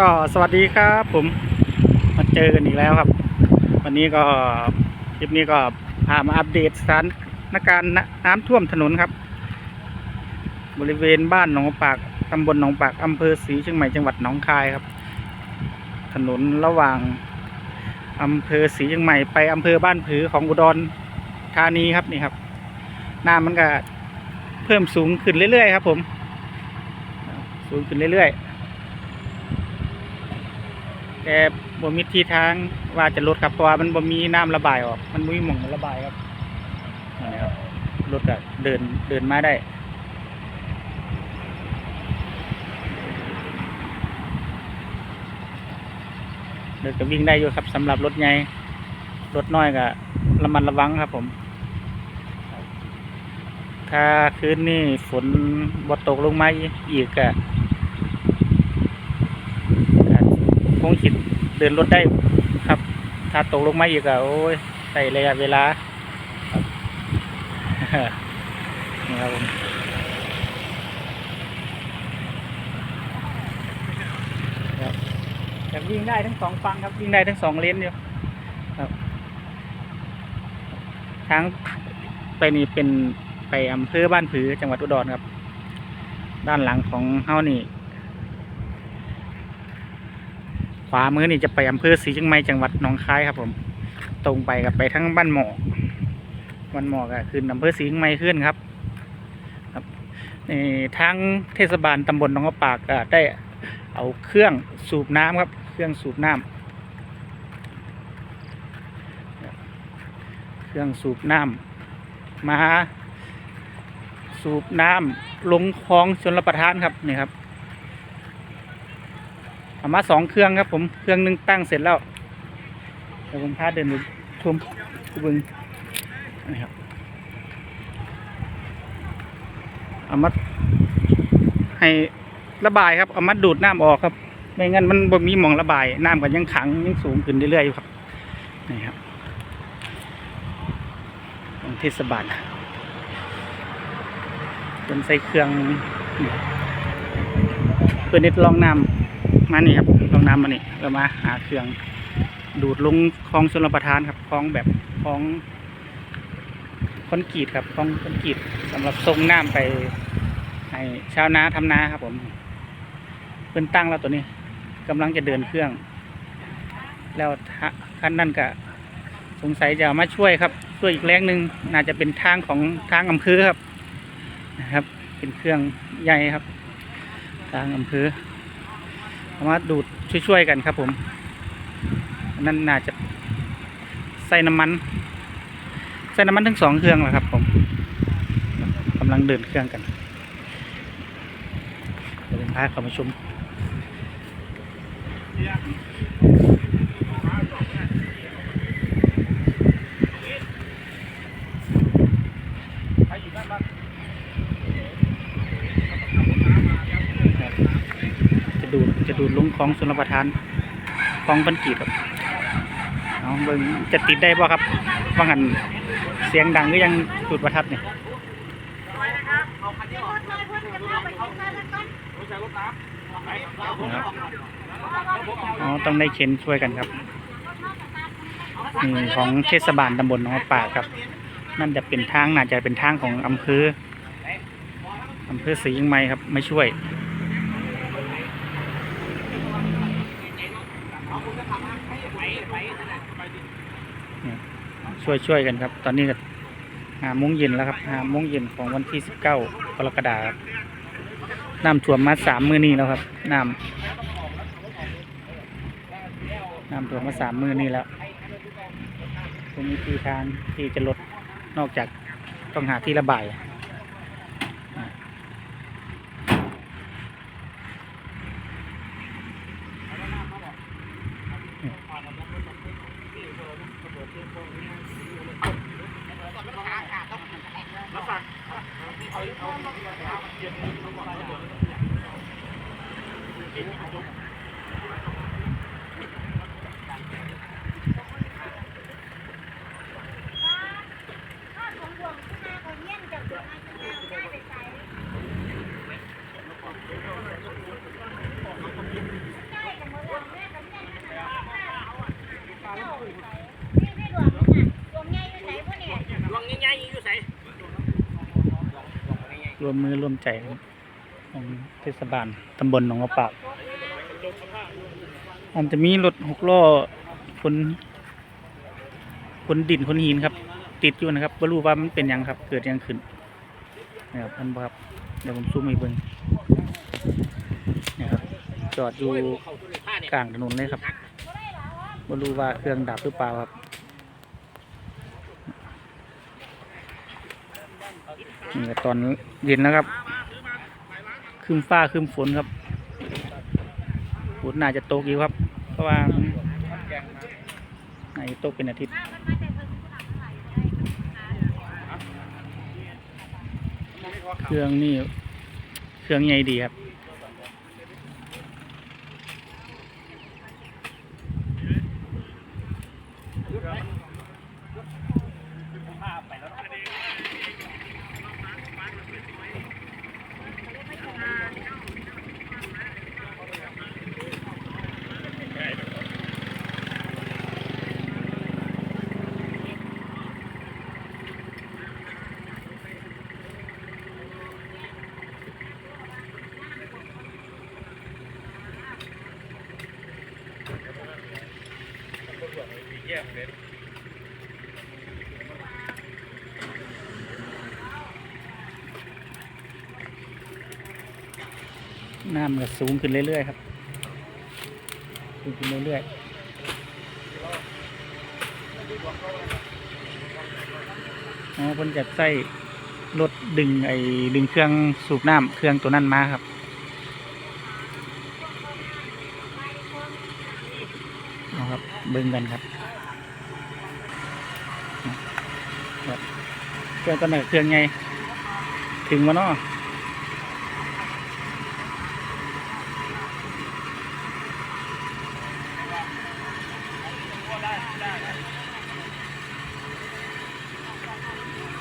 ก็สวัสดีครับผมมาเจอกันอีกแล้วครับ วันนี้ก็คลิปนี้ก็พามาอัปเดตสถานการณ์น้ำท่วมถนนครับ บริเวณบ้านหนองปากตำบลหนองปากอำเภอศรีเชียงใหม่จังหวัดหนองคายครับ ถนนระหว่างอำเภอศรีเชียงใหม่ไปอำเภอบ้านผือของอุดรธานีครับนี่ครับน้ำมันก็เพิ่มสูงขึ้นเรื่อยๆครับ ผม สูงขึ้นเรื่อยๆ แต่บ่มีที่ทางว่าจะลดครับเพราะว่ามันบ่มีน้ำระบายออก มันบ่มีหม่องระบายครับนั่ครับรถก็เดินเดินมาได้เดินก็วิ่งได้อยู่ครับสำหรับรถใหญ่รถน้อยก็ระมัดระวังครับผม ถ้าคืนนี้ฝนบ่ตกลงมาอีกก็ คงคิดเดินรถได้ครับ ถ้าตกลงมาอีกก็โอ้ยใส่ระยะเวลาครับนี่ครับผมครับแต่วิ่งได้ทั้งสองฝั่งครับวิ่งได้ทั้งสองเลนอยู่ครับทางไปนี่เป็นไปอำเภอบ้านผือจังหวัดอุดรครับ ด้านหลังของเฮานี่ ขวามือนี่จะไปอำเภอศรีเชียงใหม่จังหวัดหนองคายครับ ผม ตรงไปกับไปทั้งบ้านหมอกบ้านหมอกก็ขึ้นอำเภอศรีเชียงใหม่ขึ้นครับ ครับนี่ทางเทศบาลตำบลหนองกระปากก็ได้เอาเครื่องสูบน้ำครับ เครื่องสูบน้ำเครื่องสูบน้ำมาสูบน้ำลงคลองชนรับประทานครับนี่ครับ เอามาสองเครื่องครับผม เครื่องหนึงตั้งเสร็จแล้วเดี๋ยวผมพาเดินดูชมดูบึงนี่ครับเอามาให้ระบายครับเอามาดูดน้ำออกครับไม่งั้นมันบ่มีหมองระบายน้ำก็ยังขังยังสูงขึ้นเรื่อยๆอยู่ครับนี่ครับของเทศบาลเป็นใส่เครื่องเพื่อน็ตลองน้ำ มานี่ครับลงน้ำมานี่เรามาหาเครื่องดูดลงคลองชลประทานครับคลองแบบคลองคอนกรีตครับคลองคอนกรีตสำหรับส่งน้ำไปให้ชาวนาทำนาครับผมเป็นตั้งแล้วตัวนี้กำลังจะเดินเครื่อง แล้วท่านนั่นก็สงสัยจะามาช่วยครับ ช่วยอีกแรงหนึ่งน่าจะเป็นทางของทางอำเภอครับนะครับ เป็นเครื่องใหญ่ครับ ทางอำเภอ มาดูดช่วยๆกันครับผมนั่นน่าจะใส่น้ำมัน ใส่น้ำมันทั้งสองเครื่องแล้วครับผมกำลังเดินเครื่องกันเดี๋ยวพาเขามาชมจะ ดูดจะดูดลงคลองสุนประทานคลองบันกีครับเอาเบิ่งจะติดได้ป่ะครับว่างันเสียงดังก็ยังจุดประทัดนี่นะครับอ๋อต้องได้เข็นช่วยกันครับนี่ของเทศบาลตำบลหนองป่าครับนั่นจะเป็นทางน่าจะเป็นทางของอำเภออำเภอศรียิงไม้ครับไม่ช่วย ช่วยช่วยกันครับ ตอนนี้ก็หาโมงเย็นแล้วครับหาโมงเย็นของวันที่สิบเก้ากรกฎาคมน้ำท่วมมาสามมือนี้แล้วครับน้ำน้ำท่วมมาสามมือนี้แล้วตรงนี้คือทางที่จะลดนอกจากต้องหาที่ระบาย ไรวมมือร่วมใจของเทศบาลตำบลหนองกระปากมันจะมีรถหกล้อคนคนดินคนหินครับ ติดอยู่นะครับไม่รู้ว่ามันเป็นยังครับ เกิดยังขึ้นนะครับท่านครับเดี๋ยวผมซูมให้เบิ่งนะครับจอดอยู่กลางถนนเลยครับไม่รู้ว่าเครื่องดับหรือเปล่าครับ นี่ก็ตอนเย็นแล้วครับครึมฟ้าครึมฝนครับฝนน่าจะตกอยู่ครับ เพราะว่าน่าจะตกเป็นอาทิตย์เครื่องนี่เครื่องใหญ่ดีครับ น้ำมันก็สูงขึ้นเรื่อยๆครับ สูงขึ้นเรื่อยๆอ๋อเพิ่นจะใส่รถดึงไอ้ดึงเครื่องสูบน้ำเครื่องตัวนั้นมาครับ เอาครับเบิ่งกันครับ เครื่องตัวไหนเครื่องไง ถึงวะเนาะ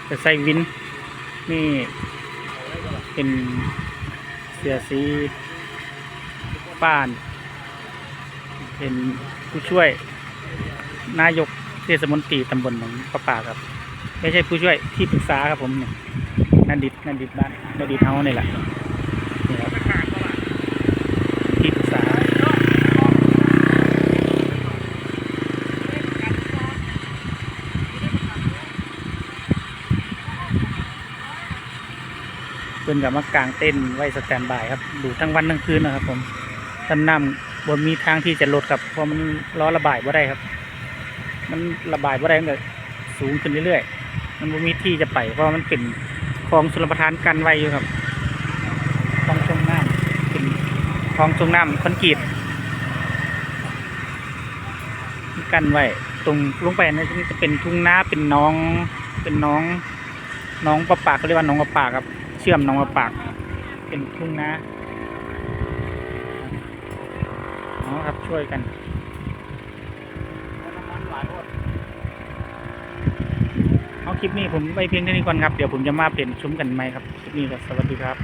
จะใส่วิน นี่ เป็นเสือสีป้าน เป็นผู้ช่วย นายกเทศมนตรีตำบลหนองประปาครับ ไม่ใช่ผู้ช่วยที่ปรึกษาครับผมเนี่ยนันดิดนันดิดบ้านนันดิดเฮานี่แหละนี่ครับที่ปรึกษาเพิ่นกับมากางเต้นไว้สแตนบายครับดูทั้งวันทั้งคืนนะครับ ผมตำน้ำบนมีทางที่จะลดครับเพราะมันล้อระบายบ่ได้ครับ มันระบายบ่ได้มันก็สูงขึ้นเรื่อยๆ มันบ่มีที่จะไปเพราะมันเป็นคลองชลประทานกันไว้อยู่ครับคลองชงน้ำเป็นคลองชงน้ำคอนกรีตกันไว้ตรงลงไปนั่นจะเป็นทุ่งนาเป็นน้องเป็นน้อง น้องประปากเขาเรียกว่าน้องประปากครับ เชื่อมหนองประปาก เป็นทุ่งนาอ๋อครับช่วยกัน เอาคลิปนี้ผมไปเพียงเท่านี้ก่อนครับ เดี๋ยวผมจะมาเปลี่ยนชุมกันไหมครับ คลิปนี้ก็สวัสดีครับ